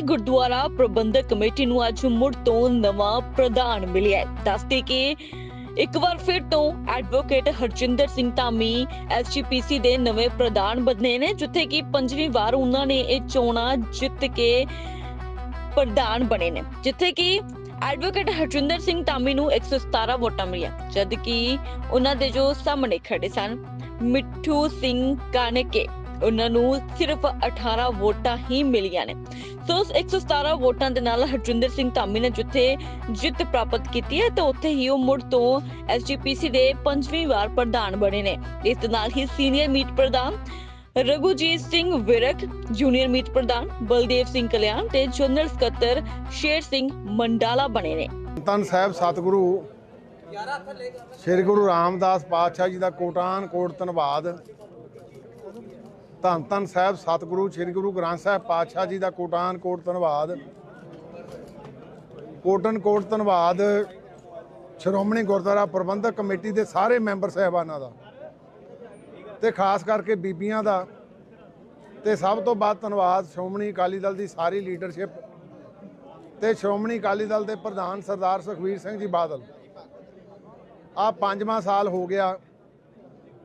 ਸ਼੍ਰੋਮਣੀ ਗੁਰਦੁਆਰਾ ਪ੍ਰਬੰਧਕ committee ਨੂੰ ਅੱਜ ਮੁੜ ਤੋਂ ਨਵਾਂ ਪ੍ਰਧਾਨ ਮਿਲਿਆ ਦੱਸਦੇ ਕਿ ਇੱਕ ਵਾਰ ਫਿਰ ਤੋਂ ਐਡਵੋਕੇਟ ਹਰਜਿੰਦਰ ਸਿੰਘ ਧਾਮੀ ਐਸਜੀਪੀਸੀ ਦੇ ਨਵੇਂ ਪ੍ਰਧਾਨ ਬਣੇ ਨੇ, ਜਿੱਥੇ ਕਿ ਪੰਜਵੀਂ ਵਾਰ ਉਹਨਾਂ ਨੇ ਇਹ ਚੋਣਾਂ ਜਿੱਤ ਕੇ ਪ੍ਰਧਾਨ ਬਣੇ ਨੇ। ਜਿੱਥੇ ਕਿ ਐਡਵੋਕੇਟ ਹਰਜਿੰਦਰ ਸਿੰਘ ਧਾਮੀ ਨੂੰ 117 ਵੋਟਾਂ ਮਿਲੀਆਂ ਜਦ ਕਿ ਉਹਨਾਂ ਦੇ ਜੋ ਸਾਹਮਣੇ ਖੜੇ ਸਨ, ਮਿੱਠੂ ਸਿੰਘ ਕਾਨਕੇ। ਉਹਨਾਂ ਨੂੰ ਸਿਰਫ 18 ਵੋਟਾਂ ਹੀ ਮਿਲੀਆਂ ਨੇ। ਸੋ 117 ਵੋਟਾਂ ਦੇ ਨਾਲ ਹਰਜਿੰਦਰ ਸਿੰਘ ਧਾਮੀ ਨੇ ਜਿੱਥੇ ਜਿੱਤ ਪ੍ਰਾਪਤ ਕੀਤੀ ਹੈ, ਤੇ ਉੱਥੇ ਹੀ ਉਹ ਮੁੜ ਤੋਂ ਐਸਜੀਪੀਸੀ ਦੇ ਪੰਜਵੀਂ ਵਾਰ ਪ੍ਰਧਾਨ ਬਣੇ ਨੇ। ਇਸ ਦੇ ਨਾਲ ਹੀ ਸੀਨੀਅਰ ਮੀਟ ਪ੍ਰਧਾਨ ਰਘੁਜੀਤ ਸਿੰਘ ਵਿਰਕ, ਜੂਨੀਅਰ ਮੀਟ ਪ੍ਰਧਾਨ ਬਲਦੇਵ ਸਿੰਘ ਕਲਿਆਣ ਤੇ ਜਨਰਲ ਸਕੱਤਰ ਸ਼ੇਰ ਸਿੰਘ ਮੰਡਾਲਾ ਬਣੇ ਨੇ। ਧੰਨ ਸਾਹਿਬ, ਸਤਿਗੁਰੂ, ਸ੍ਰੀ ਗੁਰੂ ਰਾਮਦਾਸ ਪਾਤਸ਼ਾਹ ਜੀ ਦਾ ਕੋਟਾਨ ਕੋਟ ਧੰਨਵਾਦ। ਧੰਨ ਧੰਨ ਸਾਹਿਬ, ਸਤਿਗੁਰੂ, ਸ੍ਰੀ ਗੁਰੂ ਗ੍ਰੰਥ ਸਾਹਿਬ, ਪਾਤਸ਼ਾਹ ਜੀ ਦਾ ਕੋਟਾਨ ਕੋਟ ਧੰਨਵਾਦ। ਕੋਟਨ ਕੋਟ ਧੰਨਵਾਦ, ਸ਼੍ਰੋਮਣੀ ਗੁਰਦੁਆਰਾ ਪ੍ਰਬੰਧਕ ਕਮੇਟੀ ਦੇ ਸਾਰੇ ਮੈਂਬਰ ਸਾਹਿਬਾਨਾਂ ਦਾ ਤੇ ਖਾਸ ਕਰਕੇ ਬੀਬੀਆਂ ਦਾ ਤੇ ਸਭ ਤੋਂ ਵੱਧ ਧੰਨਵਾਦ ਸ਼੍ਰੋਮਣੀ ਅਕਾਲੀ ਦਲ ਦੀ ਸਾਰੀ ਲੀਡਰਸ਼ਿਪ ਤੇ ਸ਼੍ਰੋਮਣੀ ਅਕਾਲੀ ਦਲ ਦੇ ਪ੍ਰਧਾਨ ਸਰਦਾਰ ਸੁਖਵੀਰ ਸਿੰਘ ਜੀ ਬਾਦਲ। ਆ ਪੰਜਵਾਂ ਸਾਲ ਹੋ ਗਿਆ।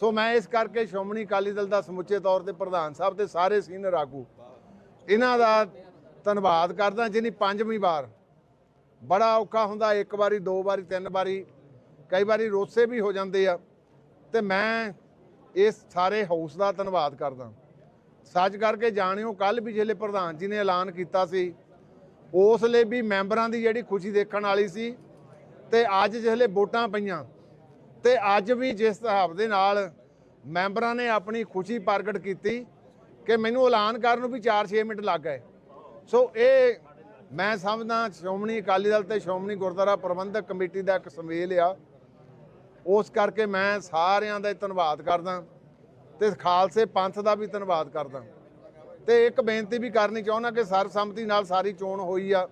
ਸੋ ਮੈਂ ਇਸ ਕਰਕੇ ਸ਼੍ਰੋਮਣੀ ਅਕਾਲੀ ਦਲ ਦਾ ਸਮੁੱਚੇ ਤੌਰ ਤੇ ਪ੍ਰਧਾਨ ਸਾਹਿਬ ਤੇ ਸਾਰੇ ਸੀਨੀਅਰ ਆਗੂ ਇਹਨਾਂ ਦਾ ਧੰਨਵਾਦ ਕਰਦਾ ਜਿਨੀ ਪੰਜਵੀਂ ਵਾਰ ਬੜਾ ਔਖਾ ਹੁੰਦਾ, ਇੱਕ ਵਾਰੀ, ਦੋ ਵਾਰੀ, ਤਿੰਨ ਵਾਰੀ, ਕਈ ਵਾਰੀ ਰੋਸੇ ਵੀ ਹੋ ਜਾਂਦੇ ਆ। ਤੇ ਮੈਂ ਇਸ ਸਾਰੇ ਹਾਊਸ ਦਾ ਧੰਨਵਾਦ ਕਰਦਾ। ਸੱਚ ਕਰਕੇ ਜਾਣਿਓ ਕੱਲ ਵੀ ਜਿਹੜੇ ਪ੍ਰਧਾਨ ਜੀ ਨੇ ਐਲਾਨ ਕੀਤਾ ਸੀ, ਉਸ ਲਈ ਵੀ ਮੈਂਬਰਾਂ ਦੀ ਜਿਹੜੀ ਖੁਸ਼ੀ ਦੇਖਣ ਵਾਲੀ ਸੀ ਤੇ ਅੱਜ ਜਿਹੜੇ ਵੋਟਾਂ ਪਈਆਂ ਤੇ ਅੱਜ ਵੀ ਜਿਸ ਹਿਸਾਬ ਦੇ ਨਾਲ ਮੈਂਬਰਾਂ ਨੇ ਆਪਣੀ ਖੁਸ਼ੀ ਪ੍ਰਗਟ ਕੀਤੀ ਕਿ ਮੈਨੂੰ ਐਲਾਨ ਕਰਨ ਨੂੰ ਵੀ 4-6 ਮਿੰਟ ਲੱਗ ਗਏ। ਸੋ ਇਹ ਮੈਂ ਸਮਝਦਾ ਸ਼੍ਰੋਮਣੀ ਅਕਾਲੀ ਦਲ ਤੇ ਸ਼੍ਰੋਮਣੀ ਗੁਰਦੁਆਰਾ ਪ੍ਰਬੰਧਕ ਕਮੇਟੀ ਦਾ ਇੱਕ ਸਮੇਲ ਆ। ਉਸ ਕਰਕੇ ਮੈਂ ਸਾਰਿਆਂ ਦਾ ਧੰਨਵਾਦ ਕਰਦਾ ਤੇ ਖਾਲਸੇ ਪੰਥ ਦਾ ਵੀ ਧੰਨਵਾਦ ਕਰਦਾ। ਤੇ ਇੱਕ ਬੇਨਤੀ ਵੀ ਕਰਨੀ ਚਾਹੁੰਦਾ ਕਿ ਸਰਬਸੰਮਤੀ ਨਾਲ ਸਾਰੀ ਚੋਣ ਹੋਈ ਆ।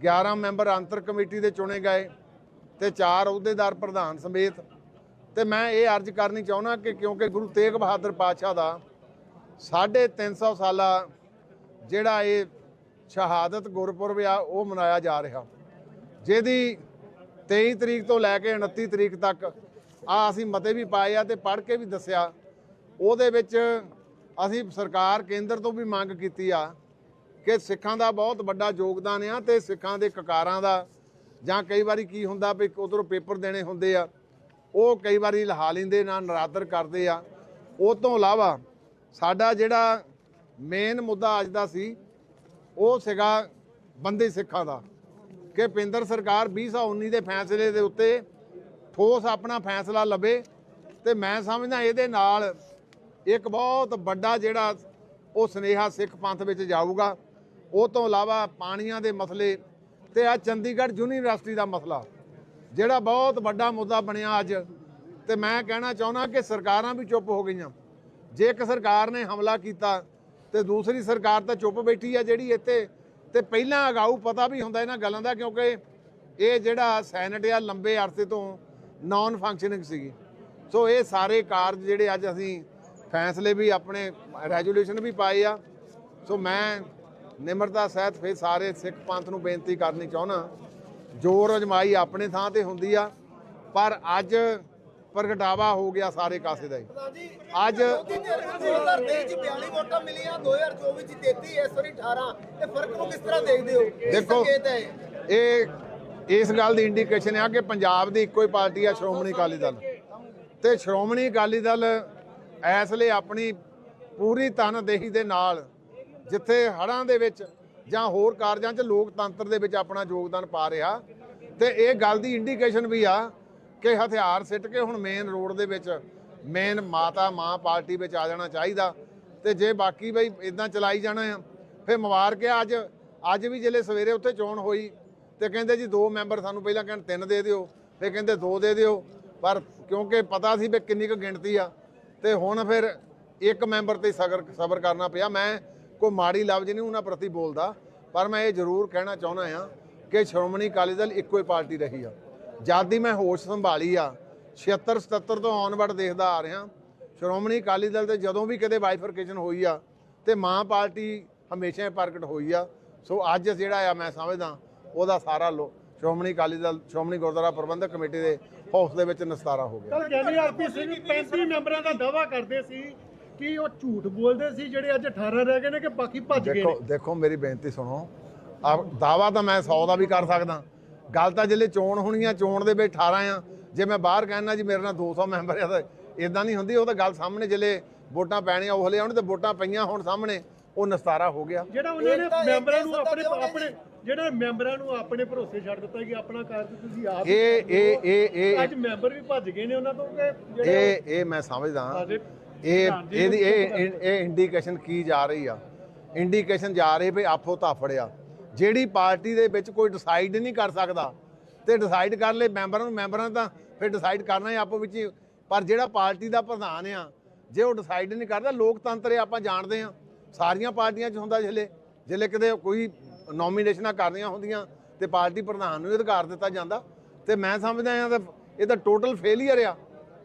11 ਮੈਂਬਰ ਅੰਤਰ ਕਮੇਟੀ ਦੇ ਚੁਣੇ ਗਏ। ਤੇ ਚਾਰ ਅਹੁਦੇਦਾਰ ਪ੍ਰਧਾਨ ਸਮੇਤ ਤੇ ਮੈਂ ਇਹ ਅਰਜ਼ ਕਰਨੀ ਚਾਹੁੰਦਾ ਕਿ ਕਿਉਂਕਿ ਗੁਰੂ ਤੇਗ ਬਹਾਦਰ ਪਾਤਸ਼ਾਹ ਦਾ 350 ਸਾਲਾ ਜਿਹੜਾ ਇਹ ਸ਼ਹਾਦਤ ਗੁਰਪੁਰਬ ਆ, ਉਹ ਮਨਾਇਆ ਜਾ ਰਿਹਾ। ਜਿਹਦੀ 23 ਤਰੀਕ ਤੋਂ ਲੈ ਕੇ 29 ਤਰੀਕ ਤੱਕ ਆ ਅਸੀਂ ਮਤੇ ਵੀ ਪਾਏ ਆ ਤੇ ਪੜ੍ਹ ਕੇ ਵੀ ਦੱਸਿਆ। ਉਹਦੇ ਵਿੱਚ ਅਸੀਂ ਸਰਕਾਰ ਕੇਂਦਰ ਤੋਂ ਵੀ ਮੰਗ ਕੀਤੀ ਆ ਕਿ ਸਿੱਖਾਂ ਦਾ ਬਹੁਤ ਵੱਡਾ ਯੋਗਦਾਨ ਆ ਤੇ ਸਿੱਖਾਂ ਦੇ ਕਕਾਰਾਂ ਦਾ ਜਾਂ ਕਈ ਵਾਰੀ ਕੀ ਹੁੰਦਾ ਵੀ ਉਧਰੋਂ ਪੇਪਰ ਦੇਣੇ ਹੁੰਦੇ ਆ, ਉਹ ਕਈ ਵਾਰੀ ਲਹਾ ਲੈਂਦੇ ਨਾ, ਨਰਾਦਰ ਕਰਦੇ ਆ। ਉਹ ਤੋਂ ਇਲਾਵਾ ਸਾਡਾ ਜਿਹੜਾ ਮੇਨ ਮੁੱਦਾ ਅੱਜ ਦਾ ਸੀ, ਉਹ ਸੀਗਾ ਬੰਦੇ ਸਿੱਖਾਂ ਦਾ। ਕਿ ਪਿੰਦਰ ਸਰਕਾਰ 2019 ਦੇ ਫੈਸਲੇ ਦੇ ਉੱਤੇ ਠੋਸ ਆਪਣਾ ਫੈਸਲਾ ਲਵੇ ਤੇ ਮੈਂ ਸਮਝਦਾ ਇਹਦੇ ਨਾਲ ਇੱਕ ਬਹੁਤ ਵੱਡਾ ਜਿਹੜਾ ਉਹ ਸਨੇਹਾ ਸਿੱਖ ਪੰਥ ਵਿੱਚ ਜਾਊਗਾ। ਉਹ ਤੋਂ ਇਲਾਵਾ ਪਾਣੀਆਂ ਦੇ ਮਸਲੇ ਤੇ ਆ ਚੰਡੀਗੜ੍ਹ ਯੂਨੀਵਰਸਿਟੀ ਦਾ ਮਸਲਾ, ਜਿਹੜਾ ਬਹੁਤ ਵੱਡਾ ਮੁੱਦਾ ਬਣਿਆ ਅੱਜ। ਤੇ ਮੈਂ ਕਹਿਣਾ ਚਾਹੁੰਦਾ ਕਿ ਸਰਕਾਰਾਂ ਵੀ ਚੁੱਪ ਹੋ ਗਈਆਂ। ਜੇ ਇੱਕ ਸਰਕਾਰ ਨੇ ਹਮਲਾ ਕੀਤਾ, ਤੇ ਦੂਸਰੀ ਸਰਕਾਰ ਤਾਂ ਚੁੱਪ ਬੈਠੀ ਆ ਜਿਹੜੀ ਇੱਥੇ। ਤੇ ਪਹਿਲਾਂ ਅਗਾਊ ਪਤਾ ਵੀ ਹੁੰਦਾ ਇਹਨਾਂ ਗੱਲਾਂ ਦਾ, ਕਿਉਂਕਿ ਇਹ ਜਿਹੜਾ ਸੈਨੇਟ ਆ ਲੰਬੇ ਅਰਸੇ ਤੋਂ ਨਾਨ ਫੰਕਸ਼ਨਿੰਗ ਸੀਗੀ। ਸੋ ਇਹ ਸਾਰੇ ਕਾਰਜ ਜਿਹੜੇ ਅੱਜ ਅਸੀਂ ਫੈਸਲੇ ਵੀ ਆਪਣੇ ਰੈਜੂਲੇਸ਼ਨ ਵੀ ਪਾਏ ਆ। ਸੋ ਮੈਂ ਨਿਮਰਤਾ ਸਹਿਤ ਫੇ ਸਾਰੇ ਸਿੱਖ ਪੰਥ ਨੂੰ ਬੇਨਤੀ ਕਰਨੀ ਚਾਹੁੰਦਾ। ਜੋਰ ਅਜਮਾਈ ਆਪਣੇ ਥਾਂ ਤੇ ਹੁੰਦੀ ਆ ਪਰ ਅੱਜ ਪ੍ਰਗਟਾਵਾ ਹੋ ਗਿਆ ਸਾਰੇ ਕਾਸੇ ਦਾ ਹੀ। ਜੀ ਅੱਜ 2023 ਚ 42 ਵੋਟਾਂ ਮਿਲੀਆਂ 2024 ਚ 33 ਇਸ ਵਾਰੀ 18 ਇਹ ਫ਼ਰਕ ਨੂੰ ਕਿਸ ਤਰ੍ਹਾਂ ਦੇਖਦੇ ਹੋ? ਦੇਖੋ? ਇਹ? ਇਸ ਗੱਲ ਦੀ ਇੰਡੀਕੇਸ਼ਨ ਆ ਕਿ ਪੰਜਾਬ ਦੀ ਇੱਕੋ ਹੀ ਪਾਰਟੀ ਆ ਸ਼੍ਰੋਮਣੀ ਅਕਾਲੀ ਦਲ। ਤੇ ਸ਼੍ਰੋਮਣੀ ਅਕਾਲੀ ਦਲ ਇਸ ਲਈ ਆਪਣੀ ਪੂਰੀ ਤਨਦੇਹੀ ਦੇ ਨਾਲ ਜਿੱਥੇ ਹੜ੍ਹਾਂ ਦੇ ਵਿੱਚ ਜਾਂ ਹੋਰ ਕਾਰਜਾਂ 'ਚ ਲੋਕਤੰਤਰ ਦੇ ਵਿੱਚ ਆਪਣਾ ਯੋਗਦਾਨ ਪਾ ਰਿਹਾ, ਤੇ ਇਹ ਗੱਲ ਦੀ ਇੰਡੀਕੇਸ਼ਨ ਵੀ ਆ ਕਿ ਹਥਿਆਰ ਸਿੱਟ ਕੇ ਹੁਣ ਮੇਨ ਰੋਡ ਦੇ ਵਿੱਚ ਮੇਨ ਮਾਤਾ, ਮਾਂ ਪਾਰਟੀ ਵਿੱਚ ਆ ਜਾਣਾ ਚਾਹੀਦਾ। ਤੇ ਜੇ ਬਾਕੀ ਬਈ ਇਦਾਂ ਚਲਾਈ ਜਾਣਾ ਆ, ਫਿਰ ਮੁਬਾਰਕ ਆ ਅੱਜ ਅੱਜ ਵੀ ਜਿਹੜੇ ਸਵੇਰੇ ਉੱਥੇ ਚੋਣ ਹੋਈ, ਤੇ ਕਹਿੰਦੇ ਜੀ ਦੋ ਮੈਂਬਰ ਸਾਨੂੰ ਪਹਿਲਾਂ ਕਹਿਣ ਤਿੰਨ ਦੇ ਦਿਓ, ਫਿਰ ਕਹਿੰਦੇ ਦੋ ਦੇ ਦਿਓ, ਪਰ ਕਿਉਂਕਿ ਪਤਾ ਸੀ ਵੀ ਕਿੰਨੀ ਕੁ ਗਿਣਤੀ ਆ, ਤੇ ਹੁਣ ਫਿਰ ਇੱਕ ਮੈਂਬਰ ਤੇ ਸਬਰ ਸਬਰ ਕਰਨਾ ਪਿਆ। ਮੈਂ ਕੋਈ ਮਾੜੀ ਲਫ਼ਜ਼ ਨਹੀਂ ਉਹਨਾਂ ਪ੍ਰਤੀ ਬੋਲਦਾ, ਪਰ ਮੈਂ ਇਹ ਜ਼ਰੂਰ ਕਹਿਣਾ ਚਾਹੁੰਦਾ ਆ ਕਿ ਸ਼੍ਰੋਮਣੀ ਅਕਾਲੀ ਦਲ ਇੱਕੋ ਹੀ ਪਾਰਟੀ ਰਹੀ ਆ। ਜਦ ਦੀ ਮੈਂ ਹੋਸ਼ ਸੰਭਾਲੀ ਆ 76 77 ਤੋਂ ਆਨਵਰਡ ਦੇਖਦਾ ਆ ਰਿਹਾ, ਸ਼੍ਰੋਮਣੀ ਅਕਾਲੀ ਦਲ ਤੇ ਜਦੋਂ ਵੀ ਕਦੇ ਬਾਈਫਰਕੇਸ਼ਨ ਹੋਈ ਆ ਤੇ ਮਾਂ ਪਾਰਟੀ ਹਮੇਸ਼ਾ ਹੀ ਪ੍ਰਗਟ ਹੋਈ ਆ। ਸੋ ਅੱਜ ਜਿਹੜਾ ਆ ਮੈਂ ਸਮਝਦਾ, ਉਹਦਾ ਸਾਰਾ ਲੋ, ਸ਼੍ਰੋਮਣੀ ਅਕਾਲੀ ਦਲ, ਸ਼੍ਰੋਮਣੀ ਗੁਰਦੁਆਰਾ ਪ੍ਰਬੰਧਕ ਕਮੇਟੀ ਦੇ ਹੌਸ ਦੇ ਵਿੱਚ ਨਿਸਤਾਰਾ ਹੋ ਗਿਆ। ਕੱਲ ਗਿਆਨੀ ਆਰਪੀ ਸਿੰਘ 35 ਮੈਂਬਰਾਂ ਦਾ ਦਾਵਾ ਕਰਦੇ ਸੀ ਕਿ ਉਹ ਝੂਠ ਬੋਲਦੇ ਸੀ ਜਿਹੜੇ ਅੱਜ 18 ਰਹਿ ਗਏ ਨੇ ਕਿ ਬਾਕੀ ਭੱਜ ਗਏ ਦੇਖੋ ਦੇਖੋ ਮੇਰੀ ਬੇਨਤੀ ਸੁਣੋ। ਆ ਦਾਵਾ ਤਾਂ ਮੈਂ 100 ਦਾ ਵੀ ਕਰ ਸਕਦਾ। ਗੱਲ ਤਾਂ ਜਿਹੜੇ ਚੋਣ ਹੋਣੀ ਆ ਚੋਣ ਦੇ ਵਿੱਚ 18 ਆ। ਜੇ ਮੈਂ ਬਾਹਰ ਕਹਿਣਾ ਜੀ ਮੇਰੇ ਨਾਲ 200 ਮੈਂਬਰ ਆ ਤਾਂ ਇਦਾਂ ਨਹੀਂ ਹੁੰਦੀ ਉਹ ਤਾਂ ਗੱਲ ਸਾਹਮਣੇ ਜਿਹੜੇ ਵੋਟਾਂ ਪੈਣੀਆਂ ਉਹ ਹਲੇ ਆਉਣ ਤੇ ਵੋਟਾਂ ਪਈਆਂ ਹੁਣ ਸਾਹਮਣੇ ਉਹ ਨਿਸਤਾਰਾ ਹੋ ਗਿਆ। ਜਿਹੜਾ ਉਹਨਾਂ ਨੇ ਮੈਂਬਰਾਂ ਨੂੰ ਆਪਣੇ ਆਪਣੇ ਜਿਹੜਾ ਮੈਂਬਰਾਂ ਨੂੰ ਆਪਣੇ ਭਰੋਸੇ ਛੱਡ ਦਿੱਤਾ ਕਿ ਆਪਣਾ ਕਾਰਜ ਤੁਸੀਂ ਆਪ ਇਹ। ਇਹ ਇਹ ਇਹ ਅੱਜ ਮੈਂਬਰ ਵੀ ਭੱਜ ਗਏ ਨੇ ਉਹਨਾਂ ਤੋਂ ਕਿ ਇਹ ਇਹ ਮੈਂ ਸਮਝਦਾ। ਇਹ ਇਹਦੀ ਇਹ ਇਹ- ਇਹ ਇੰਡੀਕੇਸ਼ਨ ਕੀ ਜਾ ਰਹੀ ਆ? ਇੰਡੀਕੇਸ਼ਨ ਜਾ ਰਹੀ ਵੀ ਆਪੋ ਤਾਫੜਿਆ ਜਿਹੜੀ ਪਾਰਟੀ ਦੇ ਵਿੱਚ ਕੋਈ ਡਿਸਾਈਡ ਨਹੀਂ ਕਰ ਸਕਦਾ ਤੇ ਡਿਸਾਈਡ ਕਰ ਲੈ ਮੈਂਬਰਾਂ ਨੂੰ ਮੈਂਬਰਾਂ ਤਾਂ ਫਿਰ ਡਿਸਾਈਡ ਕਰਨਾ ਹੀ ਆਪੋ ਵਿੱਚ ਹੀ। ਪਰ ਜਿਹੜਾ ਪਾਰਟੀ ਦਾ ਪ੍ਰਧਾਨ ਆ ਜੇ ਉਹ ਡਿਸਾਈਡ ਨਹੀਂ ਕਰਦਾ ਲੋਕਤੰਤਰ ਇਹ ਆਪਾਂ ਜਾਣਦੇ ਆ। ਸਾਰੀਆਂ ਪਾਰਟੀਆਂ 'ਚ ਹੁੰਦਾ ਜਿਲੇ ਜਿਲੇ ਕਿਤੇ ਕੋਈ ਨੋਮੀਨੇਸ਼ਨਾਂ ਕਰਨੀਆਂ ਹੁੰਦੀਆਂ ਤੇ ਪਾਰਟੀ ਪ੍ਰਧਾਨ ਨੂੰ ਹੀ ਅਧਿਕਾਰ ਦਿੱਤਾ ਜਾਂਦਾ। ਤੇ ਮੈਂ ਸਮਝਦਾ ਆ ਤਾਂ ਇਹ ਤਾਂ ਟੋਟਲ ਫੇਲਿਅਰ ਆ।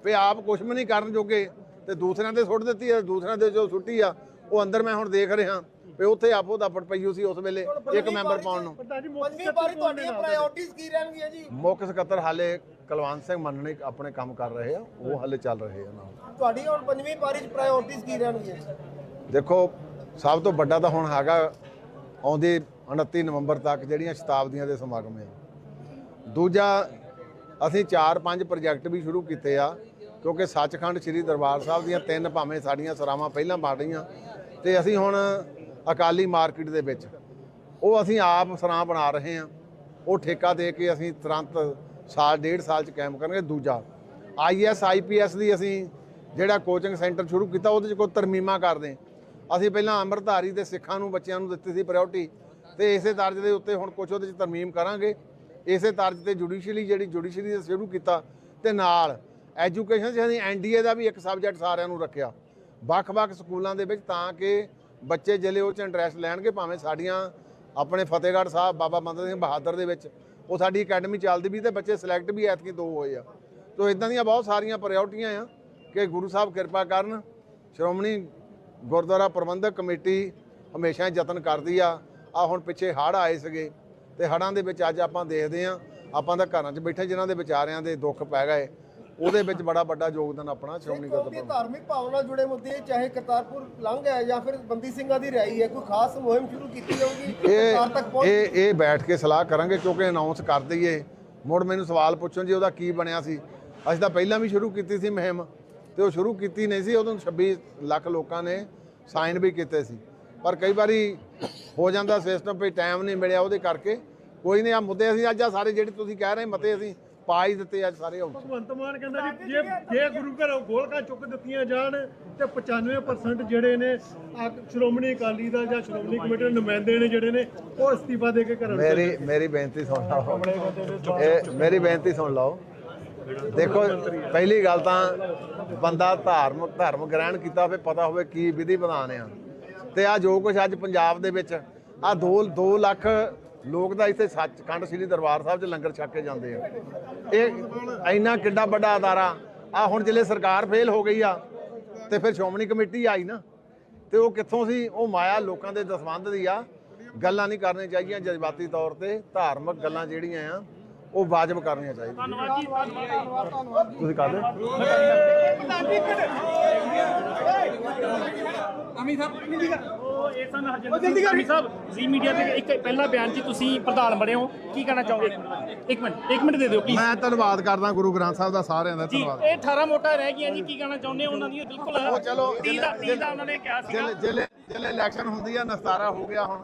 ਵੀ ਆਪ ਕੁਝ ਵੀ ਨਹੀਂ ਕਰਨ ਜੋਗੇ। ਤੇ ਦੂਸਰਿਆਂ ਤੇ ਸੁੱਟ ਦਿੱਤੀ ਆ ਦੂਸਰਿਆਂ ਤੇ ਜੋ ਸੁੱਟੀ ਆ ਉਹ ਅੰਦਰ ਮੈਂ ਹੁਣ ਦੇਖ ਰਿਹਾ। ਵੀ ਉੱਥੇ ਆਪੋ ਦਾ ਪਈ ਸੀ ਉਸ ਵੇਲੇ ਇੱਕ ਮੈਂਬਰ ਪਾਉਣ ਨੂੰ। ਮੁੱਖ ਪੰਜਵੀਂ ਸਕੱਤਰ ਵਾਰੀ ਕੌਣ ਨੇ ਤੁਹਾਡੀਆਂ ਨਾਲ? ਪ੍ਰਾਇੋਰਟੀਜ਼ ਕੀ ਰਹਿਣਗੀਆਂ ਜੀ? ਮੁੱਖ ਸਕੱਤਰ ਹਾਲੇ ਕੁਲਵੰਤ ਸਿੰਘ ਮੰਨਣੇ ਆਪਣੇ ਕੰਮ ਕਰ ਰਹੇ ਆ ਉਹ ਹਾਲੇ ਚੱਲ ਰਹੇ ਆ ਨਾਲ। ਤੁਹਾਡੀ ਹੁਣ ਪੰਜਵੀਂ ਵਾਰੀ ਚ ਪ੍ਰਾਇੋਰਟੀਜ਼ ਕੀ ਰਹਿਣਗੀਆਂ? ਦੇਖੋ ਸਭ ਤੋਂ ਵੱਡਾ ਤਾਂ ਹੁਣ ਹੈਗਾ ਆਉਂਦੇ 29 ਨਵੰਬਰ ਤੱਕ ਜਿਹੜੀਆਂ ਸ਼ਤਾਬਦੀਆਂ ਦੇ ਸਮਾਗਮ ਆ। ਦੂਜਾ ਅਸੀਂ 4-5 ਪ੍ਰੋਜੈਕਟ ਵੀ ਸ਼ੁਰੂ ਕੀਤੇ ਆ ਕਿਉਂਕਿ ਸੱਚਖੰਡ ਸ੍ਰੀ ਦਰਬਾਰ ਸਾਹਿਬ ਦੀਆਂ ਤਿੰਨ ਭਾਵੇਂ ਸਾਡੀਆਂ ਸਰਾਵਾਂ ਪਹਿਲਾਂ ਬਣ ਰਹੀਆਂ ਤੇ ਅਸੀਂ ਹੁਣ ਅਕਾਲੀ ਮਾਰਕੀਟ ਦੇ ਵਿੱਚ। ਉਹ ਅਸੀਂ ਆਪ ਸਰਾਂ ਬਣਾ ਰਹੇ ਹਾਂ। ਉਹ ਠੇਕਾ ਦੇ ਕੇ ਅਸੀਂ ਤੁਰੰਤ ਸਾਲ, ਡੇਢ ਸਾਲ ਚ ਕਾਇਮ ਕਰਾਂਗੇ। ਦੂਜਾ ਆਈਐਸ ਆਈਪੀਐਸ ਦੀ ਅਸੀਂ ਜਿਹੜਾ ਕੋਚਿੰਗ ਸੈਂਟਰ ਸ਼ੁਰੂ ਕੀਤਾ, ਉਹਦੇ ਚ ਕੋਈ ਤਰਮੀਮਾਂ ਕਰਦੇ ਅਸੀਂ ਪਹਿਲਾਂ ਅੰਮ੍ਰਿਤਧਾਰੀ ਦੇ ਸਿੱਖਾਂ ਨੂੰ, ਬੱਚਿਆਂ ਨੂੰ ਦਿੱਤੀ ਸੀ ਪ੍ਰਾਇੋਰਟੀ ਤੇ ਇਸੇ ਤਰਜ਼ ਦੇ ਉੱਤੇ ਹੁਣ ਕੁਝ ਉਹਦੇ ਚ ਤਰਮੀਮ ਕਰਾਂਗੇ। ਇਸੇ ਤਰਜ਼ ਤੇ ਜੁਡੀਸ਼ੀਅਲੀ ਜਿਹੜੀ ਜੁਡੀਸ਼ੀਅਲੀ ਦਾ ਸ਼ੁਰੂ ਕੀਤਾ ਤੇ ਨਾਲ ਐਜੂਕੇਸ਼ਨ 'ਚ ਅਸੀਂ ਐਨਡੀਏ ਦਾ ਵੀ ਇੱਕ ਸਬਜੈਕਟ ਸਾਰਿਆਂ ਨੂੰ ਰੱਖਿਆ। ਵੱਖ-ਵੱਖ ਸਕੂਲਾਂ ਦੇ ਵਿੱਚ ਤਾਂ ਕਿ ਬੱਚੇ ਜਿਹੜੇ ਉਹ ਚ ਇੰਟਰਸਟ ਲੈਣਗੇ, ਭਾਵੇਂ ਸਾਡੀਆਂ ਆਪਣੇ ਫਤਿਹਗੜ੍ਹ ਸਾਹਿਬ, ਬਾਬਾ ਬੰਦਾ ਸਿੰਘ ਬਹਾਦਰ ਦੇ ਵਿੱਚ ਉਹ ਸਾਡੀ ਅਕੈਡਮੀ ਚੱਲਦੀ ਵੀ ਤੇ ਬੱਚੇ ਸਿਲੈਕਟ ਵੀ ਐਤਕੀ ਦੋ ਹੋਏ ਆ। ਤੋ ਇਦਾਂ ਦੀਆਂ ਬਹੁਤ ਸਾਰੀਆਂ ਪ੍ਰਾਇੋਰਟੀਆਂ ਆ ਕਿ ਗੁਰੂ ਸਾਹਿਬ ਕਿਰਪਾ ਕਰਨ, ਸ਼੍ਰੋਮਣੀ ਗੁਰਦੁਆਰਾ ਪ੍ਰਬੰਧਕ ਕਮੇਟੀ ਹਮੇਸ਼ਾ ਯਤਨ ਕਰਦੀ ਆ। ਆ ਹੁਣ ਪਿੱਛੇ ਹੜ੍ਹ ਆਏ ਸੀਗੇ ਤੇ ਹੜ੍ਹਾਂ ਦੇ ਵਿੱਚ ਅੱਜ ਆਪਾਂ ਦੇਖਦੇ ਆ, ਆਪਾਂ ਤਾਂ ਘਰਾਂ 'ਚ ਬੈਠੇ ਜਿਨ੍ਹਾਂ ਦੇ ਵਿਚਾਰਿਆਂ ਦੇ ਦੁੱਖ ਪੈ ਗਏ। ਉਹਦੇ ਵਿੱਚ ਬੜਾ ਵੱਡਾ ਯੋਗਦਾਨ ਆਪਣਾ ਸ਼੍ਰੋਮਣੀ ਕਿਉਂਕਿ ਗੁਰਦੁਆਰਾ ਧਾਰਮਿਕ ਭਾਵਨਾ ਨਾਲ ਜੁੜੇ ਮੁੱਦੇ ਚਾਹੇ ਕਰਤਾਰਪੁਰ ਲੰਘ ਹੈ ਜਾਂ ਫਿਰ ਬੰਦੀ ਸਿੰਘਾਂ ਦੀ ਰਿਹਾਈ ਹੈ ਕੋਈ ਖਾਸ ਮੁਹਿੰਮ ਸ਼ੁਰੂ ਕੀਤੀ ਜਾਊਗੀ ਸਰਕਾਰ ਤੱਕ ਇਹ ਪਹੁੰਚ ਇਹ ਇਹ ਬੈਠ ਕੇ ਸਲਾਹ ਕਰਾਂਗੇ ਕਿਉਂਕਿ ਅਨਾਉਂਸ ਕਰ ਦਈਏ। ਮੁੜ ਮੈਨੂੰ ਸਵਾਲ ਪੁੱਛਣ ਜੀ ਉਹਦਾ ਕੀ ਬਣਿਆ ਸੀ? ਅਸੀਂ ਤਾਂ ਪਹਿਲਾਂ ਵੀ ਸ਼ੁਰੂ ਕੀਤੀ ਸੀ ਮੁਹਿੰਮ ਤੇ ਉਹ ਸ਼ੁਰੂ ਕੀਤੀ ਨਹੀਂ ਸੀ ਉਦੋਂ 26 ਲੱਖ ਲੋਕਾਂ ਨੇ ਸਾਈਨ ਵੀ ਕੀਤੇ ਸੀ। ਪਰ ਕਈ ਵਾਰੀ ਹੋ ਜਾਂਦਾ ਸਿਸਟਮ ਵੀ ਟਾਈਮ ਨਹੀਂ ਮਿਲਿਆ ਉਹਦੇ ਕਰਕੇ। ਕੋਈ ਨਹੀਂ ਆ ਮੁੱਦੇ ਅਸੀਂ ਅੱਜ ਆ ਸਾਰੇ ਜਿਹੜੇ ਤੁਸੀਂ ਕਹਿ ਰਹੇ ਮਤੇ ਅਸੀਂ ਪਾ ਹੀ ਦਿੱਤੇ ਅੱਜ ਸਾਰੇ ਹਾਊਸ। ਭਗਵੰਤ ਮਾਨ ਕਹਿੰਦਾ ਜੀ ਜੇ ਜੇ ਗੁਰੂ ਘਰੋਂ ਗੋਲਕਾਂ ਚੁੱਕ ਦਿੱਤੀਆਂ ਜਾਣ ਤੇ 95% ਜਿਹੜੇ ਨੇ ਆ ਸ਼੍ਰੋਮਣੀ ਅਕਾਲੀ ਦਾ ਜਾਂ ਸ਼੍ਰੋਮਣੀ ਕਮੇਟੀ ਦੇ ਨੁਮਾਇੰਦੇ ਨੇ ਜਿਹੜੇ ਨੇ ਉਹ ਅਸਤੀਫਾ ਦੇ ਕੇ ਘਰਾਂ ਮੇਰੀ ਮੇਰੀ ਬੇਨਤੀ ਸੁਣ ਲਓ। ਇਹ ਮੇਰੀ ਬੇਨਤੀ ਸੁਣ ਲਓ। ਦੇਖੋ ਪਹਿਲੀ ਗੱਲ ਤਾਂ ਬੰਦਾ ਧਾਰਮਿਕ ਧਰਮ ਗ੍ਰਹਿਣ ਕੀਤਾ ਹੋਵੇ ਪਤਾ ਹੋਵੇ ਕੀ ਵਿਧੀ ਵਿਧਾਨ ਆ। ਤੇ ਆ ਜੋ ਕੁਝ ਅੱਜ ਪੰਜਾਬ ਦੇ ਵਿੱਚ ਆ 2 2 ਲੱਖ ਲੋਕ ਦਾ ਇੱਥੇ ਸੱਚਖੰਡ ਸ੍ਰੀ ਦਰਬਾਰ ਸਾਹਿਬ 'ਚ ਲੰਗਰ ਛੱਕ ਕੇ ਜਾਂਦੇ ਆ। ਇਹ ਇੰਨਾ ਕਿੱਡਾ ਵੱਡਾ ਅਦਾਰਾ, ਆ ਹੁਣ ਜਿਲੇ ਸਰਕਾਰ ਫੇਲ ਹੋ ਗਈ ਆ, ਤੇ ਫਿਰ ਸ਼੍ਰੋਮਣੀ ਕਮੇਟੀ ਆਈ ਨਾ, ਤੇ ਉਹ ਕਿੱਥੋਂ ਸੀ? ਉਹ ਮਾਇਆ ਲੋਕਾਂ ਦੇ ਦਸਵੰਧ ਦੀ ਆ। ਗੱਲਾਂ ਨਹੀਂ ਕਰਨੀਆਂ ਚਾਹੀਦੀਆਂ ਜਜ਼ਬਾਤੀ ਤੌਰ ਤੇ, ਧਾਰਮਿਕ ਗੱਲਾਂ ਜਿਹੜੀਆਂ ਆ, ਉਹ ਵਾਜਬ ਕਰਨੀਆਂ ਚਾਹੀਦੀਆਂ। ਧੰਨਵਾਦ ਜੀ ਧੰਨਵਾਦ ਧੰਨਵਾਦ ਤੁਸੀਂ ਕਰਦੇ ਉਹ ਇਹ ਸਨ ਹਰਜਿੰਦਰ ਸਿੰਘ ਧਾਮੀ ਸਾਹਿਬ ਜੀ ਮੀਡੀਆ ਤੇ ਇੱਕ ਪਹਿਲਾ ਬਿਆਨ ਜੀ ਤੁਸੀਂ ਪ੍ਰਧਾਨ ਬਣੇ ਹੋ। ਕੀ ਕਹਿਣਾ ਚਾਹੋਗੇ? ਇੱਕ ਮਿੰਟ ਇੱਕ ਮਿੰਟ ਦੇ ਦਿਓ ਪਲੀਜ਼ ਮੈਂ ਧੰਨਵਾਦ ਕਰਦਾ ਗੁਰੂ ਗ੍ਰੰਥ ਸਾਹਿਬ ਦਾ ਸਾਰਿਆਂ ਦਾ ਜੀ ਧੰਨਵਾਦ। ਇਹ 18 ਮੋਟਾ ਰਹਿ ਗਈਆਂ ਜੀ ਕੀ ਕਹਿਣਾ ਚਾਹੁੰਦੇ ਉਹਨਾਂ ਦੀ ਬਿਲਕੁਲ ਉਹ ਚਲੋ ਤੀਹ ਦਾ ਤੀਹ ਦਾ ਉਹਨਾਂ ਨੇ ਕਿਹਾ ਸੀਗਾ। ਜਿਲੇ ਜਿਲੇ ਜਿਲੇ ਇਲੈਕਸ਼ਨ ਹੁੰਦੀ ਆ ਨਸਤਾਰਾ ਹੋ ਗਿਆ ਹੁਣ।